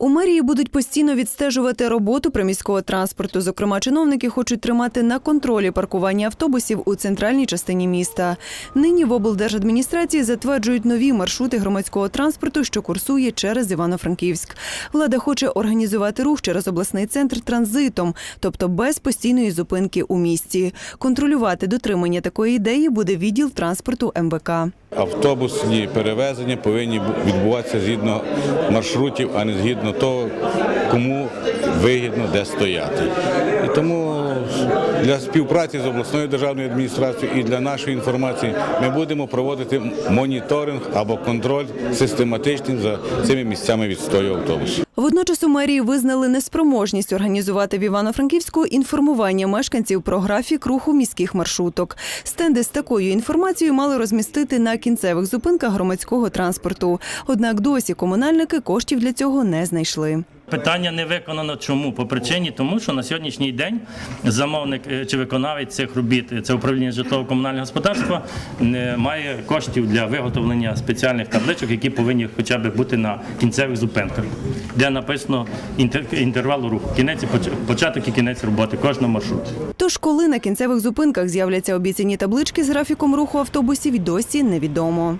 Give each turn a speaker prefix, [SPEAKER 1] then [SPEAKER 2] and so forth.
[SPEAKER 1] У мерії будуть постійно відстежувати роботу приміського транспорту. Зокрема, чиновники хочуть тримати на контролі паркування автобусів у центральній частині міста. Нині в облдержадміністрації затверджують нові маршрути громадського транспорту, що курсує через Івано-Франківськ. Влада хоче організувати рух через обласний центр транзитом, тобто без постійної зупинки у місті. Контролювати дотримання такої ідеї буде відділ транспорту МВК.
[SPEAKER 2] Автобусні перевезення повинні відбуватися згідно маршрутів, а не згідно того, кому вигідно де стояти. І тому для співпраці з обласною державною адміністрацією і для нашої інформації ми будемо проводити моніторинг або контроль систематичний за цими місцями відстою автобусів.
[SPEAKER 1] Водночас у мерії визнали неспроможність організувати в Івано-Франківську інформування мешканців про графік руху міських маршруток. Стенди з такою інформацією мали розмістити на кінцевих зупинках громадського транспорту. Однак досі комунальники коштів для цього не знайшли.
[SPEAKER 3] Питання не виконано. Чому? По причині тому, що на сьогоднішній день замовник е, чи виконавець цих робіт, е, це управління житлово-комунального господарства, не має коштів для виготовлення спеціальних табличок, які повинні хоча б бути на кінцевих зупинках, де написано інтервал руху, кінець початок і кінець роботи кожного маршруту.
[SPEAKER 1] Тож, коли на кінцевих зупинках з'являться обіцяні таблички з графіком руху автобусів, досі невідомо.